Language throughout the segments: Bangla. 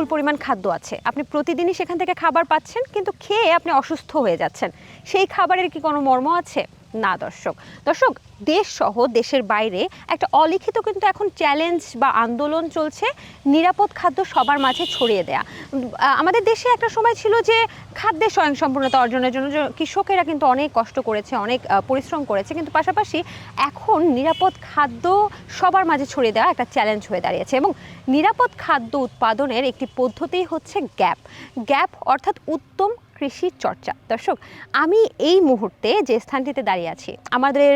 বিপুল পরিমাণ খাদ্য আছে। আপনি প্রতিদিনই সেখান থেকে খাবার পাচ্ছেন, কিন্তু খেয়ে আপনি অসুস্থ হয়ে যাচ্ছেন। সেই খাবারের কি কোনো মর্ম আছে? না, দর্শক। দর্শক দেশ সহ দেশের বাইরে একটা অলিখিত কিন্তু এখন চ্যালেঞ্জ বা আন্দোলন চলছে নিরাপদ খাদ্য সবার মাঝে ছড়িয়ে দেয়া। আমাদের দেশে একটা সময় ছিল যে খাদ্যের স্বয়ংসম্পূর্ণতা অর্জনের জন্য কৃষকেরা কিন্তু অনেক কষ্ট করেছে, অনেক পরিশ্রম করেছে, কিন্তু পাশাপাশি এখন নিরাপদ খাদ্য সবার মাঝে ছড়িয়ে দেওয়া একটা চ্যালেঞ্জ হয়ে দাঁড়িয়েছে এবং নিরাপদ খাদ্য উৎপাদনের একটি পদ্ধতি হচ্ছে গ্যাপ। গ্যাপ অর্থাৎ উত্তম কৃষি চর্চা। দর্শক, আমি এই মুহূর্তে যে স্থানটিতে দাঁড়িয়ে আছি, আমাদের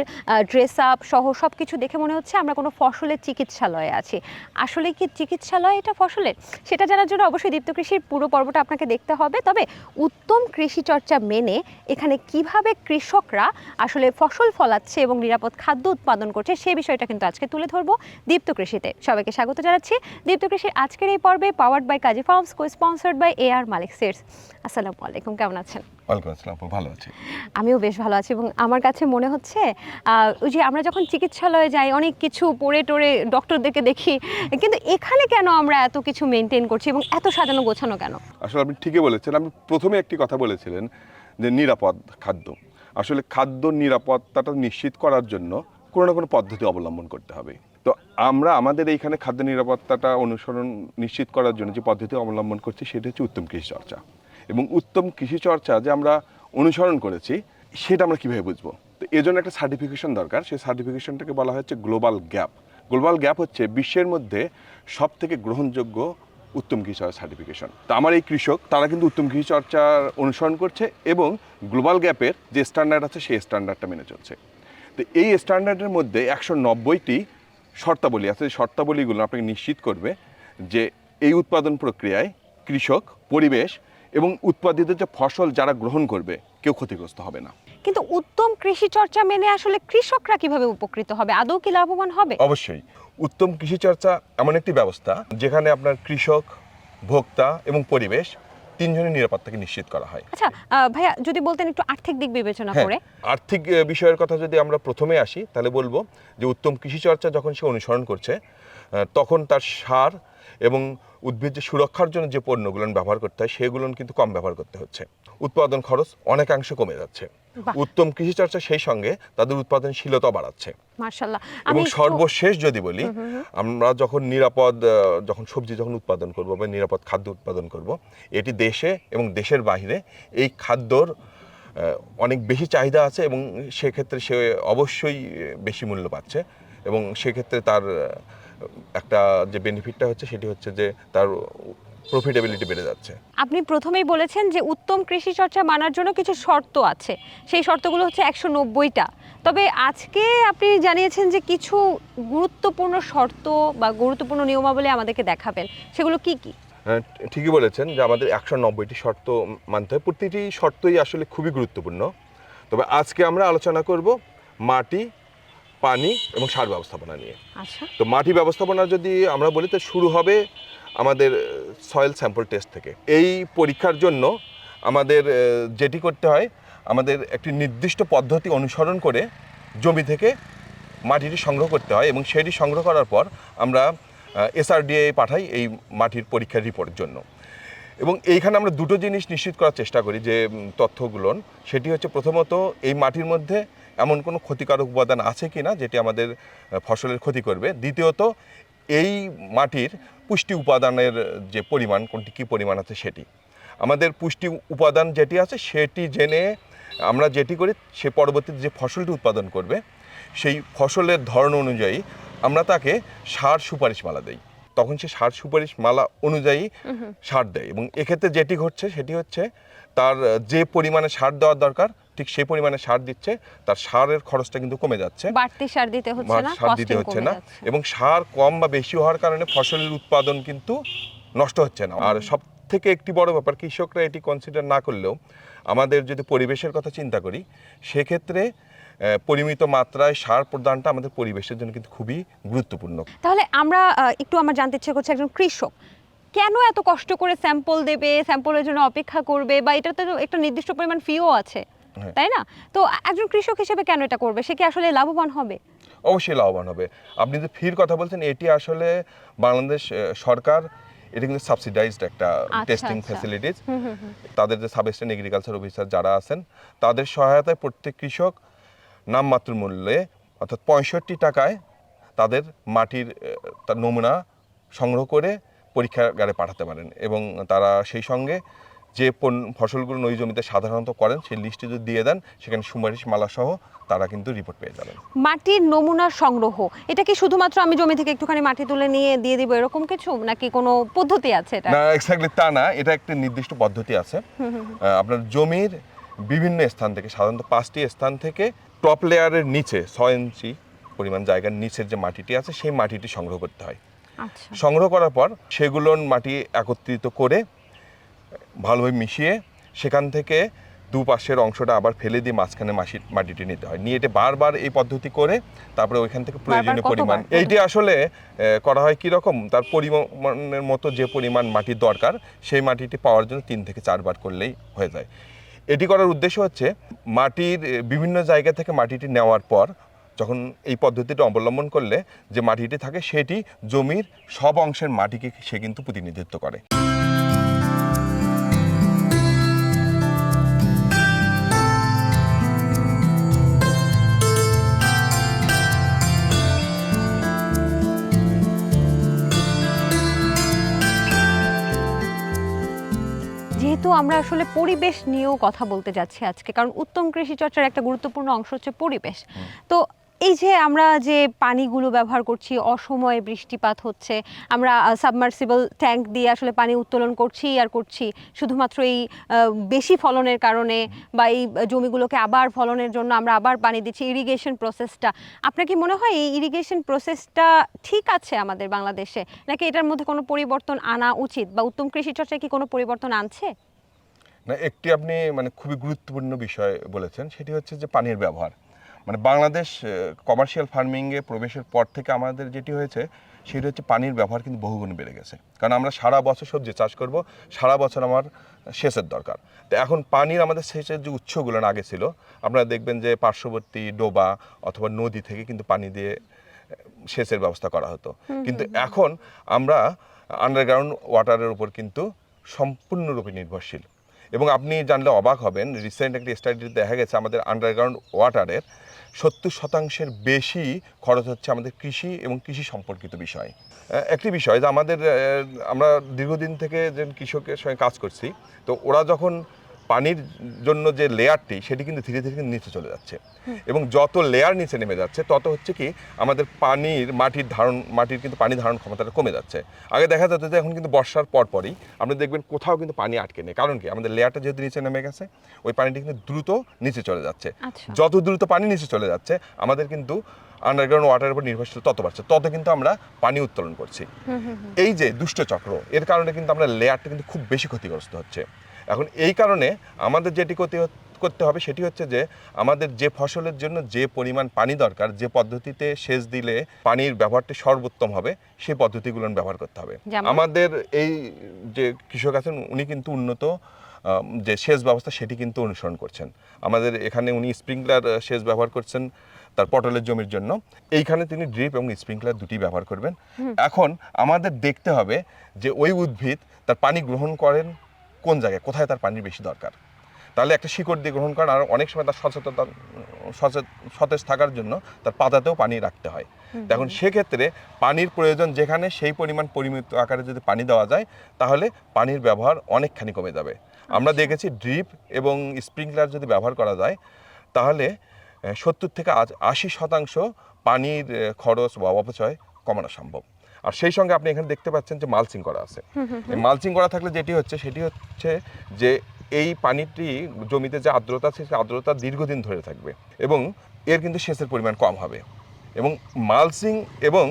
ড্রেস আপ সহ সব কিছু দেখে মনে হচ্ছে আমরা কোনো ফসলের চিকিৎসালয়ে আছি। আসলে কি চিকিৎসালয় এটা ফসলের? সেটা জানার জন্য অবশ্যই দীপ্ত কৃষির পুরো পর্বটা আপনাকে দেখতে হবে। তবে উত্তম কৃষি চর্চা মেনে এখানে কীভাবে কৃষকরা আসলে ফসল ফলাচ্ছে এবং নিরাপদ খাদ্য উৎপাদন করছে সেই বিষয়টা কিন্তু আজকে তুলে ধরবো দীপ্ত কৃষিতে। সবাইকে স্বাগত জানাচ্ছি। দীপ্ত কৃষির আজকের এই পর্বে powered by Kazi Farms Co sponsored by A R Malik Seeds আসসালামু আলাইকুম কেমন আছেন? আসসালাম ভালো আছি। আমিও বেশ ভালো আছি এবং আমার কাছে মনে হচ্ছে ওই যে আমরা যখন চিকিৎসালয়ে যাই অনেক কিছু পড়ে টোরে ডক্টরদেরকে দেখি কিন্তু এখানে কেন আমরা এত কিছু মেনটেন করছি এবং এত সাজানো গোছানো কেন? আসলে আপনি ঠিকই বলেছেন আপনি প্রথমে একটি কথা বলেছিলেন যে নিরাপদ খাদ্য। আসলে খাদ্য নিরাপত্তাটা নিশ্চিত করার জন্য কোনো না কোনো পদ্ধতি অবলম্বন করতে হবে। তো আমরা আমাদের এইখানে খাদ্য নিরাপত্তাটা অনুসরণ নিশ্চিত করার জন্য যে পদ্ধতি অবলম্বন করছি সেটা হচ্ছে উত্তম কৃষি চর্চা। এবং উত্তম কৃষি চর্চা যে আমরা অনুসরণ করেছি, সেটা আমরা কীভাবে বুঝব? তো এর জন্য একটা সার্টিফিকেশন দরকার। সেই সার্টিফিকেশনটাকে বলা হচ্ছে গ্লোবাল গ্যাপ গ্লোবাল গ্যাপ হচ্ছে বিশ্বের মধ্যে সব থেকে গ্রহণযোগ্য উত্তম কৃষি চর্চা সার্টিফিকেশন তো আমার এই কৃষক, তারা কিন্তু উত্তম কৃষি চর্চার অনুসরণ করছে এবং গ্লোবাল গ্যাপের যে স্ট্যান্ডার্ড আছে, সেই স্ট্যান্ডার্ডটা মেনে চলছে। তো এই স্ট্যান্ডার্ডের মধ্যে একশো নব্বইটি শর্তাবলী আছে। শর্তাবলীগুলো আপনাকে নিশ্চিত করবে যে এই উৎপাদন প্রক্রিয়ায় কৃষক, পরিবেশ এবং উৎপাদিত যে ফসল যারা গ্রহণ করবে কেউ ক্ষতিগ্রস্ত হবে না। কিন্তু উত্তম কৃষি চর্চা মেনে আসলে কৃষকরা কীভাবে উপকৃত হবে? আদৌ কি লাভবান হবে? অবশ্যই। উত্তম কৃষি চর্চা এমন একটি ব্যবস্থা যেখানে আপনার কৃষক ভোক্তা এবং পরিবেশ তিনজনের নিরাপত্তাকে নিশ্চিত করা হয়। আচ্ছা ভাইয়া যদি বলতেন একটু আর্থিক দিক বিবেচনা হ্যাঁ, করে। আর্থিক বিষয়ের কথা যদি আমরা প্রথমে আসি তাহলে বলব যে উত্তম কৃষি চর্চা যখন সে অনুসরণ করছে তখন তার সার এবং উদ্ভিদ সুরক্ষার জন্য যে পণ্যগুলো ব্যবহার করতে হয় সেগুলো কিন্তু কম ব্যবহার করতে হচ্ছে। উৎপাদন খরচ অনেকাংশে কমে যাচ্ছে। উত্তম কৃষি চর্চা সেই সঙ্গে তাদের উৎপাদনশীলতা বাড়াচ্ছে। এবং সর্বশেষ যদি বলি আমরা যখন নিরাপদ যখন সবজি যখন উৎপাদন করব বা নিরাপদ খাদ্য উৎপাদন করব এটি দেশে এবং দেশের বাইরে এই খাদ্যর অনেক বেশি চাহিদা আছে এবং সেক্ষেত্রে সে অবশ্যই বেশি মূল্য পাচ্ছে এবং সেক্ষেত্রে তার একটা যে বেনিফিটটা হচ্ছে সেটি হচ্ছে যে তার প্রফিটেবিলিটি বেড়ে যাচ্ছে। আপনি প্রথমেই বলেছেন যে উত্তম কৃষি চর্চা মানার জন্য কিছু শর্ত আছে। সেই শর্তগুলো হচ্ছে একশো নব্বইটা। তবে আজকে আপনি জানিয়েছেন যে কিছু গুরুত্বপূর্ণ শর্ত বা গুরুত্বপূর্ণ নিয়মাবলী আমাদেরকে দেখাবেন। সেগুলো কি কি? হ্যাঁ, ঠিকই বলেছেন যে আমাদের একশো নব্বইটি শর্ত মানতে হয়। প্রতিটি শর্তই আসলে খুবই গুরুত্বপূর্ণ। তবে আজকে আমরা আলোচনা করব মাটি পানি এবং সার ব্যবস্থাপনা নিয়ে। আচ্ছা। তো মাটি ব্যবস্থাপনা যদি আমরা বলি তো শুরু হবে আমাদের সয়েল স্যাম্পল টেস্ট থেকে। এই পরীক্ষার জন্য আমাদের যেটি করতে হয় আমাদের একটি নির্দিষ্ট পদ্ধতি অনুসরণ করে জমি থেকে মাটিটি সংগ্রহ করতে হয় এবং সেটি সংগ্রহ করার পর আমরা এসআরডিএ পাঠাই এই মাটির পরীক্ষার রিপোর্টের জন্য। এবং এইখানে আমরা দুটো জিনিস নিশ্চিত করার চেষ্টা করি যে তথ্যগুলো। সেটি হচ্ছে প্রথমত এই মাটির মধ্যে এমন কোনো ক্ষতিকারক উপাদান আছে কি না যেটি আমাদের ফসলের ক্ষতি করবে? দ্বিতীয়ত এই মাটির পুষ্টি উপাদানের যে পরিমাণ কোনটি কী পরিমাণ আছে সেটি। আমাদের পুষ্টি উপাদান যেটি আছে সেটি জেনে আমরা যেটি করি সে পরবর্তীতে যে ফসলটি উৎপাদন করবে সেই ফসলের ধরন অনুযায়ী আমরা তাকে সার সুপারিশ মালা দেই। তখন সে সার সুপারিশ মালা অনুযায়ী সার দেয় এবং এক্ষেত্রে যেটি ঘটছে সেটি হচ্ছে তার যে পরিমাণে সার দেওয়ার দরকার ঠিক সেই পরিমাণে সার দিচ্ছে তার সারের খরচটা কিন্তু কমে যাচ্ছে। বাড়তি সার দিতে হচ্ছে না সার দিতে হচ্ছে না। এবং সার কম বা বেশি হওয়ার কারণে ফসলের উৎপাদন কিন্তু নষ্ট হচ্ছে না। আর সব থেকে একটি বড় ব্যাপার কৃষকরা এটি কনসিডার না করলেও আমাদের যদি পরিবেশের কথা চিন্তা করি সেক্ষেত্রে পরিমিত মাত্রায় সার প্রদানটা আমাদের পরিবেশের জন্য কিন্তু খুবই গুরুত্বপূর্ণ। তাহলে আমরা একটু আমার জানতে ইচ্ছে করছে একজন কৃষক। কেন এত কষ্ট করে স্যাম্পল দেবে স্যাম্পলের জন্য অপেক্ষা করবে? বা এটাতে একটা নির্দিষ্ট পরিমাণ ফিও আছে। তাই না? তো একজন কৃষক হিসেবে কেন এটা করবে? সে কি আসলে লাভবান হবে? অবশ্যই লাভবান হবে। আপনি যে ফির কথা বলছেন এটি আসলে বাংলাদেশ সরকার এটা কিন্তু সাবসিডাইজড একটা টেস্টিং আচ্ছা। Facilities hmm. তাদের যে সাবেস্টেন এগ্রিকালচার অফিসার যারা আছেন তাদের সহায়তায় প্রত্যেক কৃষক নামমাত্র মূল্যে অর্থাৎ পঁয়ষট্টি টাকায় তাদের মাটির নমুনা সংগ্রহ করে পরীক্ষাগারে পাঠাতে পারেন। এবং তারা সেই সঙ্গে যে ফসলগুলো ওই জমিতে সাধারণত করেন সেই লিস্টে যদি দিয়ে দেন সেখানে সুপারিশ মালা সহ তারা কিন্তু রিপোর্ট পেয়ে যাবেন। মাটির নমুনা সংগ্রহ এটা কি শুধুমাত্র আমি জমি থেকে একটুখানি মাটি তুলে নিয়ে দিয়ে দিব এরকম কিছু নাকি কোনো পদ্ধতি আছে এটা? না এক্স্যাক্টলি তা না এটা একটা নির্দিষ্ট পদ্ধতি আছে। আপনার জমির বিভিন্ন স্থান থেকে সাধারণত পাঁচটি স্থান থেকে টপ লেয়ারের নিচে ছয় ইঞ্চি পরিমাণ জায়গার নিচের যে মাটিটি আছে সেই মাটিটি সংগ্রহ করতে হয়। আচ্ছা। সংগ্রহ করার পর সেগুলোর মাটি একত্রিত করে ভালোভাবে মিশিয়ে সেখান থেকে দুপাশের অংশটা আবার ফেলে দিয়ে মাঝখানে মাসি মাটিটি নিতে হয়। নিয়ে এটা বারবার এই পদ্ধতি করে তারপরে ওইখান থেকে প্রয়োজনীয় পরিমাণ এইটি আসলে করা হয় কি রকম তার পরিমাণের মতো যে পরিমাণ মাটির দরকার সেই মাটিটি পাওয়ার জন্য তিন থেকে চারবার করলেই হয়ে যায়। এটি করার উদ্দেশ্য হচ্ছে মাটির বিভিন্ন জায়গা থেকে মাটিটি নেওয়ার পর যখন এই পদ্ধতিটা অবলম্বন করলে যে মাটিটি থাকে সেটি জমির সব অংশের মাটিকে সে কিন্তু প্রতিনিধিত্ব করে। যেহেতু আমরা আসলে পরিবেশ নিয়েও কথা বলতে যাচ্ছি আজকে কারণ উত্তম কৃষি চর্চার একটা গুরুত্বপূর্ণ অংশ হচ্ছে পরিবেশ। তো এই যে আমরা যে পানিগুলো ব্যবহার করছি অসময়ে বৃষ্টিপাত হচ্ছে আমরা সাবমার্সিবল ট্যাঙ্ক দিয়ে আসলে পানি উত্তোলন করছি আর করছি শুধুমাত্র এই বেশি ফলনের কারণে বা এই জমিগুলোকে আবার ফলনের জন্য আমরা আবার পানি দিচ্ছি ইরিগেশন প্রসেসটা আপনার কি মনে হয় এই ইরিগেশন প্রসেসটা ঠিক আছে আমাদের বাংলাদেশে? নাকি এটার মধ্যে কোনো পরিবর্তন আনা উচিত? বা উত্তম কৃষি চর্চায় কি কোনো পরিবর্তন আনছে? না একটি আপনি মানে খুবই গুরুত্বপূর্ণ বিষয় বলেছেন সেটি হচ্ছে যে পানির ব্যবহার। মানে বাংলাদেশ কমার্শিয়াল ফার্মিংয়ে প্রবেশের পর থেকে আমাদের যেটি হয়েছে সেটি হচ্ছে পানির ব্যবহার কিন্তু বহুগুণ বেড়ে গেছে। কারণ আমরা সারা বছর সবজি চাষ করব সারা বছর আমার সেচের দরকার। তো এখন পানির আমাদের সেচের যে উৎসগুলো আগে ছিল আপনারা দেখবেন যে পার্শ্ববর্তী ডোবা অথবা নদী থেকে কিন্তু পানি দিয়ে সেচের ব্যবস্থা করা হতো। কিন্তু এখন আমরা আন্ডারগ্রাউন্ড ওয়াটারের উপর কিন্তু সম্পূর্ণরূপে নির্ভরশীল। এবং আপনি জানলে অবাক হবেন রিসেন্ট একটি স্টাডিতে দেখা গেছে আমাদের আন্ডারগ্রাউন্ড ওয়াটারের সত্তর শতাংশের বেশি খরচ হচ্ছে আমাদের কৃষি এবং কৃষি সম্পর্কিত বিষয়। একটি বিষয় যে আমাদের আমরা দীর্ঘদিন থেকে যে কৃষকের সঙ্গে কাজ করছি, তো ওরা যখন পানির জন্য যে লেয়ারটি সেটি কিন্তু ধীরে ধীরে কিন্তু নিচে চলে যাচ্ছে। এবং যত লেয়ার নিচে নেমে যাচ্ছে তত হচ্ছে কি আমাদের পানির মাটির ধারণ মাটির কিন্তু পানি ধারণ ক্ষমতাটা কমে যাচ্ছে। আগে দেখা যেত যে এখন কিন্তু বর্ষার পর পরই আপনি দেখবেন কোথাও কিন্তু পানি আটকে নেই। কারণ কি? আমাদের লেয়ারটা যেহেতু নিচে নেমে গেছে ওই পানিটি কিন্তু দ্রুত নিচে চলে যাচ্ছে। আচ্ছা। যত দ্রুত পানি নিচে চলে যাচ্ছে আমাদের কিন্তু আন্ডারগ্রাউন্ড ওয়াটারের উপর নির্ভরশীল তত বাড়ছে। তত কিন্তু আমরা পানি উত্তোলন করছি। এই যে দুষ্ট চক্র এর কারণে কিন্তু আমরা লেয়ারটা কিন্তু খুব বেশি ক্ষতিগ্রস্ত হচ্ছে। এখন এই কারণে আমাদের যেটি ক্ষতি করতে হবে সেটি হচ্ছে যে আমাদের যে ফসলের জন্য যে পরিমাণ পানি দরকার যে পদ্ধতিতে সেচ দিলে পানির ব্যবহারটি সর্বোত্তম হবে সেই পদ্ধতিগুলো ব্যবহার করতে হবে। আমাদের এই যে কৃষক আছেন উনি কিন্তু উন্নত যে সেচ ব্যবস্থা সেটি কিন্তু অনুসরণ করছেন। আমাদের এখানে উনি স্প্রিংকলার সেচ ব্যবহার করছেন তার পটলের জমির জন্য। এইখানে তিনি ড্রিপ এবং স্প্রিংকলার দুটি ব্যবহার করবেন। এখন আমাদের দেখতে হবে যে ওই উদ্ভিদ তার পানি গ্রহণ করেন কোন জায়গায়? কোথায় তার পানির বেশি দরকার? তাহলে একটা শিকড় দিয়ে গ্রহণ করেন আর অনেক সময় তার সচেতনতা সচেত সতেজ থাকার জন্য তার পাতাতেও পানি রাখতে হয়। এখন সেক্ষেত্রে পানির প্রয়োজন যেখানে সেই পরিমাণ পরিমিত আকারে যদি পানি দেওয়া যায় তাহলে পানির ব্যবহার অনেকখানি কমে যাবে। আমরা দেখেছি ড্রিপ এবং স্প্রিংকলার যদি ব্যবহার করা যায় তাহলে সত্তর থেকে আশি শতাংশ পানির খরচ বা অপচয় কমানো সম্ভব। আর সেই সঙ্গে আপনি এখানে দেখতে পাচ্ছেন যে মালচিং করা আছে। মালচিং করা থাকলে যেটি হচ্ছে সেটি হচ্ছে যে এই পানিটি জমিতে যে আর্দ্রতা আছে সেই আর্দ্রতা দীর্ঘদিন ধরে থাকবে এবং এর কিন্তু সেচের পরিমাণ কম হবে। এবং মালচিং এবং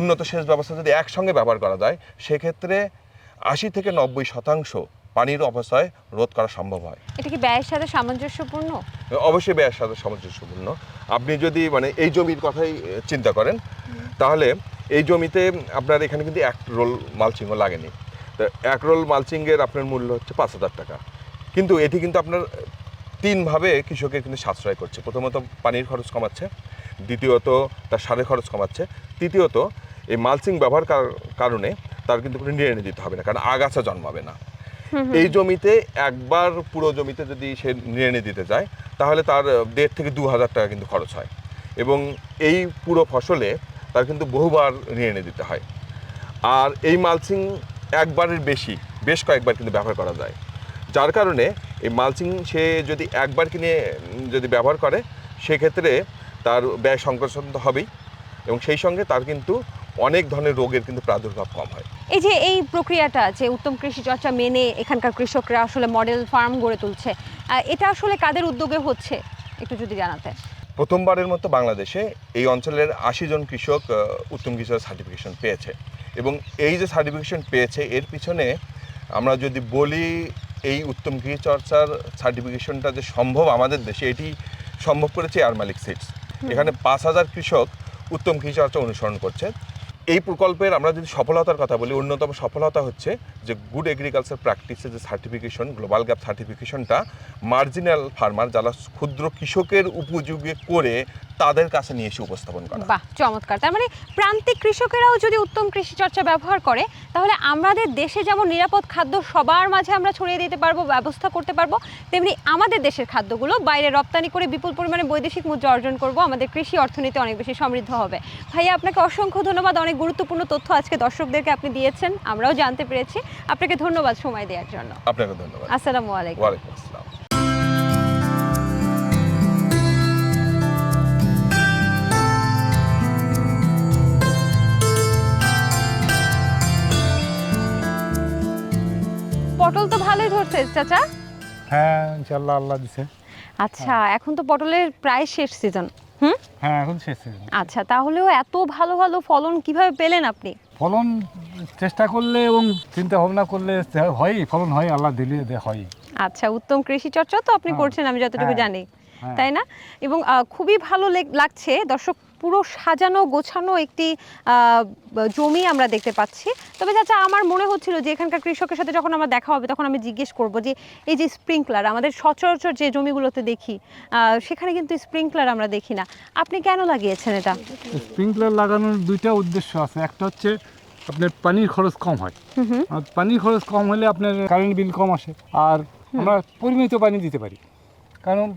উন্নত সেচ ব্যবস্থা যদি একসঙ্গে ব্যবহার করা যায় সেক্ষেত্রে আশি থেকে নব্বই শতাংশ পানির অপচয় রোধ করা সম্ভব হয়। এটা কি ব্যয়ের সাথে সামঞ্জস্যপূর্ণ? অবশ্যই ব্যয়ের সাথে সামঞ্জস্যপূর্ণ। আপনি যদি মানে এই জমির কথাই চিন্তা করেন তাহলে এই জমিতে আপনার এখানে কিন্তু এক রোল মালচিংও লাগেনি। তো এক রোল মালচিংয়ের আপনার মূল্য হচ্ছে পাঁচ হাজার টাকা। কিন্তু এটি কিন্তু আপনার তিনভাবে কৃষকের কিন্তু সাশ্রয় করছে। প্রথমত পানির খরচ কমাচ্ছে দ্বিতীয়ত তার সারের খরচ কমাচ্ছে তৃতীয়ত এই মালচিং ব্যবহার কার- কারণে তার কিন্তু কোনো নিড়ানি দিতে হবে না কারণ আগাছা জন্মাবে না। এই জমিতে একবার পুরো জমিতে যদি সে নিড়ানি দিতে যায় তাহলে তার দেড় থেকে দু হাজার টাকা কিন্তু খরচ হয়। এবং এই পুরো ফসলে তার কিন্তু বহুবার নিয়ে এনে দিতে হয়। আর এই মালচিং একবারের বেশি, বেশ কয়েকবার কিন্তু ব্যবহার করা যায়। যার কারণে এই মালচিং সে যদি একবার কিনে, যদি ব্যবহার করে, সেক্ষেত্রে তার ব্যয় সংকোচন তো হবেই এবং সেই সঙ্গে তার কিন্তু অনেক ধরনের রোগের কিন্তু প্রাদুর্ভাব কম হয়। এই যে এই প্রক্রিয়াটা যে উত্তম কৃষি চর্চা মেনে এখানকার কৃষকরা আসলে মডেল ফার্ম গড়ে তুলছে এটা আসলে কাদের উদ্যোগে হচ্ছে? একটু যদি জানাতেন। প্রথমবারের মতো বাংলাদেশে এই অঞ্চলের আশি জন কৃষক উত্তম কৃষক সার্টিফিকেশন পেয়েছে। এবং এই যে সার্টিফিকেশন পেয়েছে এর পিছনে আমরা যদি বলি এই উত্তম কৃষি চর্চার সার্টিফিকেশনটা যে সম্ভব আমাদের দেশে এটি সম্ভব করেছে এয়ার মালিক সিটস এখানে পাঁচ হাজার কৃষক উত্তম কৃষি চর্চা অনুসরণ করছে। এই প্রকল্পের আমরা যদি সফলতার কথা বলি, অন্যতম সফলতা হচ্ছে যে গুড এগ্রিকালচার প্র্যাকটিসের যে সার্টিফিকেশন গ্লোবাল গ্যাপ সার্টিফিকেশনটা মার্জিনাল ফার্মার যারা ক্ষুদ্র কৃষকের উপযোগী করে তাদের কাছে নিয়ে এসে উপস্থাপন করা। বাহ চমৎকার। তার মানে প্রান্তিক কৃষকেরাও যদি উত্তম কৃষি চর্চা ব্যবহার করে তাহলে আমাদের দেশে যেমন নিরাপদ খাদ্য সবার মাঝে আমরা ছড়িয়ে দিতে পারব ব্যবস্থা করতে পারব তেমনি আমাদের দেশের খাদ্যগুলো বাইরে রপ্তানি করে বিপুল পরিমাণে বৈদেশিক মুদ্রা অর্জন করব আমাদের কৃষি অর্থনীতি অনেক বেশি সমৃদ্ধ হবে। ভাইয়া আপনাকে অসংখ্য ধন্যবাদ অনেক গুরুত্বপূর্ণ তথ্য আজকে দর্শকদেরকে আপনি দিয়েছেন আমরাও জানতে পেরেছি। আপনাকে ধন্যবাদ সময় দেওয়ার জন্য। আপনাকে ধন্যবাদ। আসসালামু আলাইকুম। ওয়ালাইকুম আসসালাম। পটল তো ভালোই ধরছে চাচা হ্যাঁ ইনশাআল্লাহ আল্লাহ দিছে আচ্ছা এখন তো পটলের প্রায় শেষ সিজন হুম হ্যাঁ এখন শেষ সিজন আচ্ছা তাহলেও এত ভালো ভালো ফলন কীভাবে পেলেন আপনি ফলন চেষ্টা করলে এবং চিন্তা ভাবনা করলে হয় ফলন হয় আল্লাহ দিলে হয় আচ্ছা উত্তম কৃষি চর্চা তো আপনি হ্যাঁ। করছেন আমি যতটুকু হ্যাঁ। জানি। তাই না? এবং খুবই ভালো লেগ- লাগছে। দর্শক পুরো সাজানো গোছানো একটি জমি আমরা দেখতে পাচ্ছি। তবে চাচা আমার মনে হচ্ছিল যে এখানকার কৃষকের সাথে যখন আমার দেখা হবে তখন আমি জিজ্ঞেস করব যে এই যে স্প্রিংকলার আমাদের সচরাচর যে জমিগুলোতে দেখি সেখানে কিন্তু স্প্রিংকলার আমরা দেখি না। আপনি কেন লাগিয়েছেন এটা? স্প্রিংকলার লাগানোর দুইটা উদ্দেশ্য আছে। একটা হচ্ছে আপনার পানির খরচ কম হয়। পানির খরচ কম হলে আপনার কারেন্ট বিল কম আসে। আর আমরা পরিমিত পানি দিতে পারি। কারণ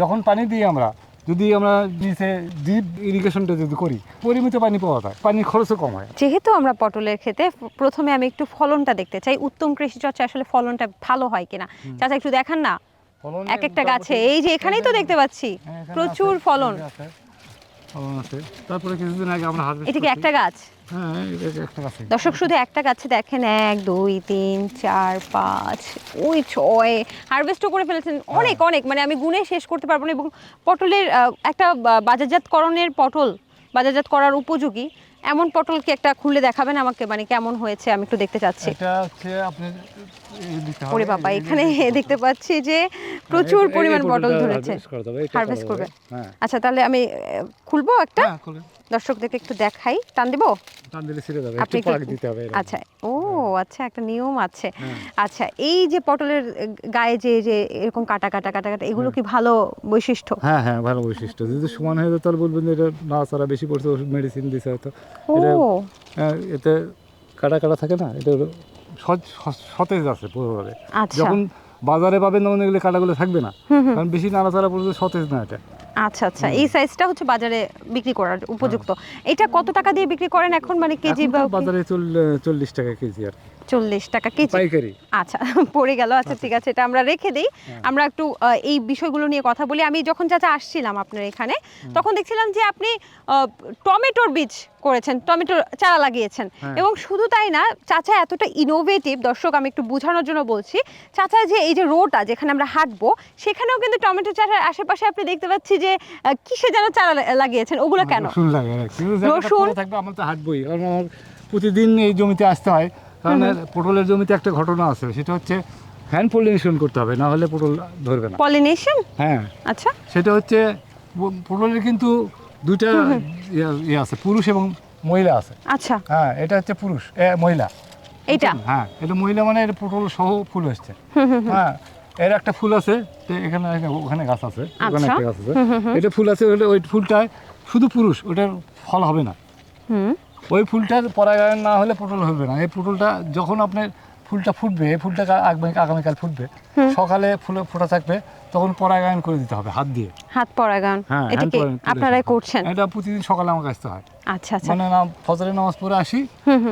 যখন পানি দিই আমরা যদি আমরা নিচে ডিপ ইরিগেশনটা যদি করি পরিমিত পানি পাওয়া যায় পানির খরচও কম হয়। যেহেতু আমরা পটলের ক্ষেতে প্রথমে আমি একটু ফলনটা দেখতে চাই। উত্তম কৃষি চর্চা আসলে ফলনটা ভালো হয় কিনা? চাচা একটু দেখান না? এক একটা গাছে এই যে এখানেই তো দেখতে পাচ্ছি। হ্যাঁ, প্রচুর ফলন। আছে, ফলন আছে। তারপরে কিছুদিন আগে আমরা হারভেস্ট এটা কি একটা গাছ? হ্যাঁ দর্শক শুধু একটা গাছে দেখেন এক দুই তিন চার পাঁচ ওই ছয় হারভেস্টও করে ফেলেছেন। অনেক অনেক মানে আমি গুনে শেষ করতে পারব না। এবং পটলের একটা বাজারজাতকরণের পটল বাজারজাত করার উপযোগী। এমন পটল কি একটা খুলে দেখাবেন আমাকে মানে কেমন হয়েছে আমি একটু দেখতে চাচ্ছি। এটা হচ্ছে আপনি ওরে বাবা এখানে দেখতে পাচ্ছি যে প্রচুর এই- এই পরিমাণ পটল ধরেছে। হারভেস্ট করবে? হ্যাঁ। আচ্ছা তাহলে আমি খুলবো একটা? হ্যাঁ দর্শকদেরকে একটু দেখাই। টান দেবো? টান দিলে ছিঁড়ে যাবে আপনি পাক দিতে হবে আচ্ছা ও আচ্ছা একটা নিয়ম আছে। হ্যাঁ। আচ্ছা এই যে পটলের গায়ে যে যে এরকম কাটা কাটা কাটা কাটা এগুলো কি ভালো বৈশিষ্ট্য? হ্যাঁ হ্যাঁ ভালো বৈশিষ্ট্য। যদি সমান হয়ে যায় তাহলে বলবেন যে এটা নাড়াচাড়া বেশি পড়ছে ওষুধ মেডিসিন দিছে হয়তো। এটা হ্যাঁ, এতে কাটা কাটা থাকে না এটা সতেজ আছে পুরোভাবে। আচ্ছা। যখন বাজারে পাবেন তখন এগুলো কাটাগুলো থাকবে না কারণ বেশি নাড়াচাড়া পড়লে সতেজ না এটা। আচ্ছা আচ্ছা। এই সাইজটা হচ্ছে বাজারে বিক্রি করার উপযুক্ত। এটা কত টাকা দিয়ে বিক্রি করেন এখন? মানে কেজি বা বাজারে চল্লিশ টাকা কেজি আর চল্লিশ টাকা কেজি। পাইকারি। আচ্ছা পড়ে গেল। আচ্ছা ঠিক আছে এটা আমরা রেখে দিই। আমরা একটু এই বিষয়গুলো নিয়ে কথা বলি। আমি যখন চাচা আসছিলাম আপনার এখানে তখন দেখছিলাম যে আপনি টমেটোর বীজ করেছেন টমেটোর চারা লাগিয়েছেন। হ্যাঁ। এবং শুধু তাই না চাচা এতটা ইনোভেটিভ দর্শক আমি একটু বোঝানোর জন্য বলছি চাচা যে এই যে রোটা যেখানে আমরা হাঁটবো সেখানেও কিন্তু টমেটো চারার আশেপাশে আপনি দেখতে পাচ্ছি যে কিসে যেন চারা লাগিয়েছেন ওগুলো কেন? রসুন থাকবে আমার তো হাঁটবই। প্রতিদিন এই জমিতে আসতে হয়। কারণ পটলের জমিতে একটা ঘটনা আছে সেটা হচ্ছে হ্যান্ড পলিনেশন করতে হবে না হলে পটল ধরবে না। পলিনেশন? হ্যাঁ। আচ্ছা। সেটা হচ্ছে পটলের কিন্তু দুইটা ইয়ে- আছে পুরুষ এবং মহিলা আছে। আচ্ছা। হ্যাঁ এটা হচ্ছে পুরুষ মহিলা। এটা হ্যাঁ এটা মহিলা মানে এটা পটল সহ ফুল হচ্ছে হ্যাঁ এর একটা ফুল আছে এখানে ওখানে গাছ আছে ওখানে আচ্ছা। একটা গাছ আছে। এটা ফুল আছে ওই ফুলটায় শুধু পুরুষ ওটার ফল হবে না। ওই ফুলটার পরাগায়ন না হলে পটল হবে না। এই পটলটা যখন আপনার ফুলটা ফুটবে এই ফুলটা আগামী- আগামীকাল ফুটবে সকালে ফুল ফোটা থাকবে তখন পরাগায়ন করে দিতে হবে হাত দিয়ে। হাত পরাগায়ন। হ্যাঁ এটা কি আপনারাই করছেন? এটা প্রতিদিন সকালে আমাকে আসতে হয়। আচ্ছা আচ্ছা। মানে না ফজরের নামাজ পড়ে আসি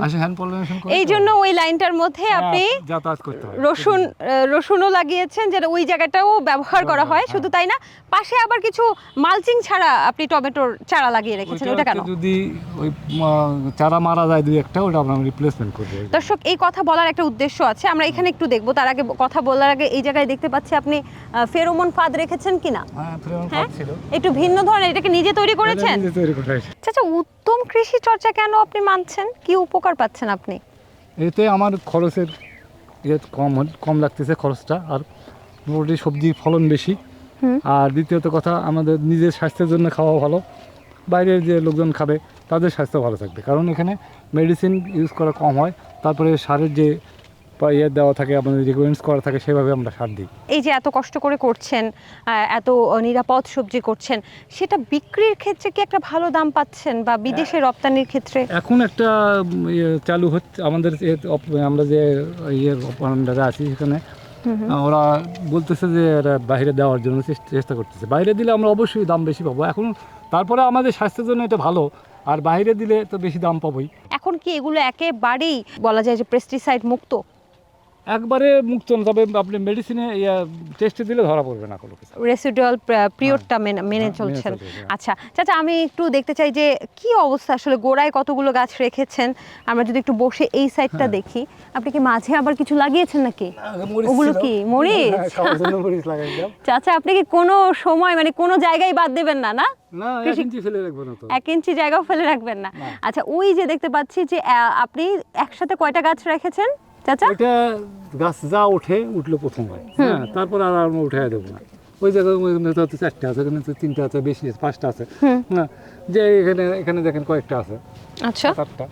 আসি হ্যান্ড পলিনেশন করে এই জন্য ওই লাইনটার মধ্যে আপনি হ্যাঁ, যাতায়াত করতে হয়। রসুন রসুনও লাগিয়েছেন যেটা ওই জায়গাটাও ব্যবহার করা হয় শুধু তাই না? পাশে আবার কিছু মালচিং ছাড়া আপনি টমেটোর চারা লাগিয়ে রেখেছেন ওটা কেন? যদি ওই চারা মারা যায় দুই একটা ওটা আমরা রিপ্লেসমেন্ট করে দিই দর্শক এই কথা বলার একটা উদ্দেশ্য আছে আমরা এখানে একটু দেখব। তার আগে কথা বলার আগে এই জায়গায় দেখতে পাচ্ছি আপনি ফেরোমন ফাঁদ রেখেছেন কিনা? হ্যাঁ ফ্রেম হ্যাঁ? ছিল। একটু ভিন্ন ধরনের এটাকে নিজে তৈরি করেছেন? নিজে তৈরি করা হয়েছে। আচ্ছা উত্তম কৃষি চর্চা কেন আপনি মানছেন? কি উপকার পাচ্ছেন আপনি? এতে আমার খরচের ইয়ে কম কম লাগতেছে খরচটা আর মোটামুটি সবজি ফলন বেশি। আর দ্বিতীয়ত কথা আমাদের নিজের স্বাস্থ্যের জন্য খাওয়া ভালো। বাইরের যে লোকজন খাবে তাদের স্বাস্থ্য ভালো থাকবে। কারণ এখানে মেডিসিন ইউজ করা কম হয়। তারপরে সারের যে ইয়ে দেওয়া থাকে আমাদের রিকোয়েন্স করা থাকে সেভাবে আমরা সার দিই। এই যে এত কষ্ট করে করছেন এত নিরাপদ সবজি করছেন সেটা বিক্রির ক্ষেত্রে কি একটা ভালো দাম পাচ্ছেন বা বিদেশে রপ্তানির ক্ষেত্রে? এখন একটা ইয়ে চালু হচ্ছে আমাদের আমরা যে ইয়ের অপারেন্ডারে আছি সেখানে ওরা বলতেছে যে বাইরে দেওয়ার জন্য চেষ্টা করতেছে। বাইরে দিলে আমরা অবশ্যই দাম বেশি পাবো। এখন তারপরে আমাদের স্বাস্থ্যের জন্য এটা ভালো আর বাইরে দিলে তো বেশি দাম পাবোই। এখন কি এগুলো একেবারেই বলা যায় যে পেস্টিসাইড মুক্ত? একবারে মুক্ত না তবে আপনি মেডিসিনে টেস্টে দিলে ধরা পড়বে না কোনো কিছু। রেসিডুয়াল পিরিয়ডটা মেনে হ্যাঁ, মেনে চলছেন। চলছে, হ্যাঁ। আচ্ছা চাচা আমি একটু দেখতে চাই যে কি অবস্থা আসলে গোড়ায় কতগুলো গাছ রেখেছেন? আমরা যদি একটু বসে এই সাইডটা হ্যাঁ। দেখি। আপনি কি মাঝে আবার কিছু লাগিয়েছেন নাকি? ওগুলো কি মরিচ? হ্যাঁ, চাচা আপনি কি কোনো সময় মানে কোনো জায়গায় বাদ দেবেন না না? এক ইঞ্চি জায়গাও ফেলে রাখবেন না। আচ্ছা ওই যে দেখতে পাচ্ছি যে আপনি একসাথে কয়টা গাছ রেখেছেন? চাচা? এটা গাছ যা ওঠে উঠল প্রথম। হয় হ্যাঁ তারপর আর আমরা দেবো না। ওই জায়গায় চারটে আছে এখানে তিনটা আছে বেশি আছে পাঁচটা আছে। হ্যাঁ যে এখানে এখানে দেখেন কয়েকটা আছে। আচ্ছা। চারটা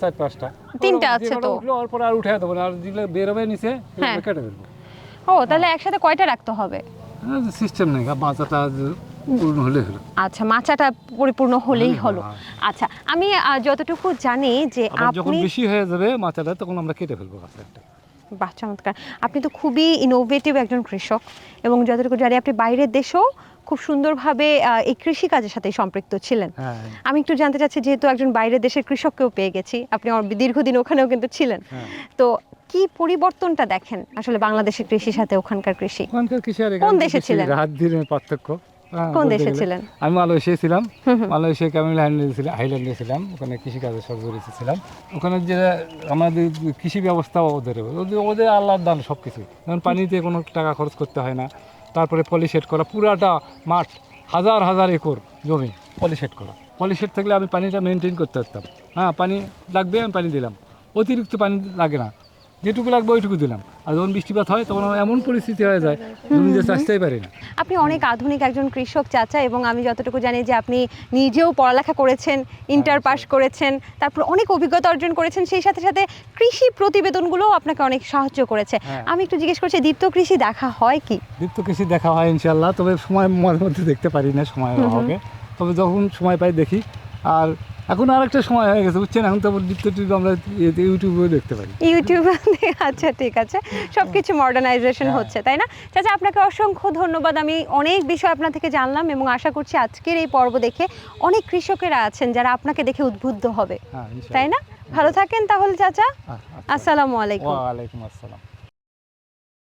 চার পাঁচটা। তিনটা আছে তো। উঠল পর আর উঠে দেবো না। আর যেগুলো বেরোবে নিচে হ্যাঁ। কেটে ফেলব। ও তাহলে একসাথে কয়টা রাখতে হবে? সিস্টেম নেই। বাচ্চাটা পূর্ণ হলে হলো। আচ্ছা মাচাটা পরিপূর্ণ হলেই হলেই হলো। হলো, আচ্ছা আমি যতটুকু জানি যে আবার যখন আপনি বেশি হয়ে যাবে মাচাটা তখন আমরা কেটে ফেলব বাহ চমৎকার। আপনি তো খুবই ইনোভেটিভ একজন কৃষক এবং যতটুকু জানি আপনি বাইরের দেশেও খুব সুন্দরভাবে এই কৃষিকাজের সাথে সম্পৃক্ত ছিলেন। হ্যাঁ। আমি একটু জানতে চাচ্ছি যেহেতু একজন বাইরের দেশের কৃষককেও পেয়ে গেছি আপনি দীর্ঘদিন ওখানেও কিন্তু ছিলেন। হ্যাঁ। তো কি পরিবর্তনটা দেখেন আসলে বাংলাদেশের কৃষির সাথে ওখানকার কৃষি? কোন দেশে ছিলেন? রাত দিনের পার্থক্য। হ্যাঁ, কোন দেশে ছিলেন? আমি মালয়েশিয়া ছিলাম। মালয়েশিয়া ক্যামেল হাইল্যান্ডে ছিলাম হাইল্যান্ডে ছিলাম ওখানে কৃষিকাজের সাথে জড়িত ছিলাম। ওখানে যে আমাদের কৃষি ব্যবস্থা ওদের ওদের ওদের আল্লাহর দান সব কিছু যেমন পানিতে কোনো টাকা খরচ করতে হয় না তারপরে পলিশেড করা পুরাটা মাঠ হাজার হাজার একর জমি পলিশেড করা। পলিশেড থাকলে আমি পানিটা মেনটেন করতে পারতাম। হ্যাঁ পানি লাগবে আমি পানি দিলাম। অতিরিক্ত পানি লাগে না। যেটুকু লাগবে ওইটুকু দিলাম। আর যখন বৃষ্টিপাত হয় তখন এমন পরিস্থিতি হয়ে যায় জমিতে চাষতেই পারি না। আপনি অনেক আধুনিক একজন কৃষক চাচা এবং আমি যতটুকু জানি যে আপনি নিজেও পড়ালেখা করেছেন ইন্টার পাস করেছেন তারপর অনেক অভিজ্ঞতা অর্জন করেছেন সেই সাথে সাথে কৃষি প্রতিবেদনগুলোও আপনাকে অনেক সাহায্য করেছে। হ্যাঁ। আমি একটু জিজ্ঞেস করছি দীপ্ত কৃষি দেখা হয় কি? দীপ্ত কৃষি দেখা হয় ইনশাল্লাহ তবে সময় মাঝে মধ্যে দেখতে পারি না সময় অভাবে। তবে যখন সময় পাই দেখি আর এখন আর একটা সময় হয়ে গেছে বুঝছেন? এখন তো আবার দীপ্ত টিভি আমরা ইউটিউবেও দেখতে পারি। ইউটিউব আচ্ছা ঠিক আছে। সব কিছু মডার্নাইজেশন হ্যাঁ। হচ্ছে তাই না? চাচা আপনাকে অসংখ্য ধন্যবাদ। আমি অনেক বিষয় আপনার থেকে জানলাম এবং আশা করছি আজকের এই পর্ব দেখে অনেক কৃষকেরা আছেন যারা আপনাকে দেখে উদ্বুদ্ধ হবে হ্যাঁ তাই না? ভালো থাকেন তাহলে চাচা। আচ্ছা। আসসালামু আলাইকুম। ওয়ালাইকুম আসসালাম।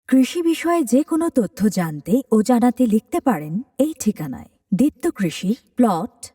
কৃষি বিষয়ে যে কোনো তথ্য জানতে ও জানাতে লিখতে পারেন এই ঠিকানায়। দীপ্ত কৃষি প্লট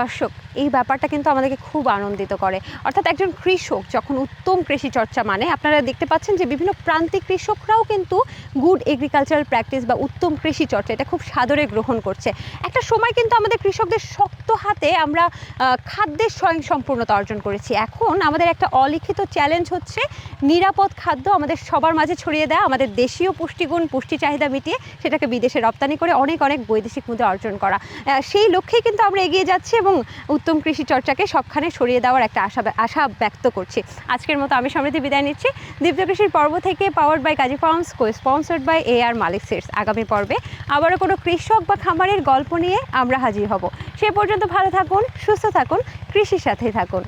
দর্শক, এই ব্যাপারটা কিন্তু আমাদেরকে খুব আনন্দিত করে। অর্থাৎ একজন কৃষক যখন উত্তম কৃষি চর্চা মানে আপনারা দেখতে পাচ্ছেন যে বিভিন্ন প্রান্তিক কৃষকরাও কিন্তু গুড এগ্রিকালচারাল প্র্যাকটিস বা উত্তম কৃষি চর্চা, এটা খুব সাদরে গ্রহণ করছে। একটা সময় কিন্তু আমাদের কৃষকদের শক্ত হাতে আমরা খাদ্যের স্বয়ংসম্পূর্ণতা অর্জন করেছি। এখন আমাদের একটা অলিখিত চ্যালেঞ্জ হচ্ছে, নিরাপদ খাদ্য আমাদের সবার মাঝে ছড়িয়ে দেয়, আমাদের দেশীয় পুষ্টিগুণ, পুষ্টি চাহিদা মিটিয়ে সেটাকে বিদেশে রপ্তানি করে অনেক অনেক বৈদেশিক মুদ্রা অর্জন করা। সেই লক্ষ্যেই কিন্তু আমরা এগিয়ে যাচ্ছি এবং উত্তম কৃষি চর্চাকে সবখানে সরিয়ে দেওয়ার একটা আশা আশা ব্যক্ত করছি। আজকের মতো আমি সমৃদ্ধি বিদায় নিচ্ছি। দীপ্ত কৃষির পর্ব থেকে power by Kazi Farms Co sponsored by A R Malik Seeds আগামী পর্বে আবারও কোনো কৃষক বা খামারের গল্প নিয়ে আমরা হাজির হব। সে পর্যন্ত ভালো থাকুন, সুস্থ থাকুন, কৃষির সাথেই থাকুন।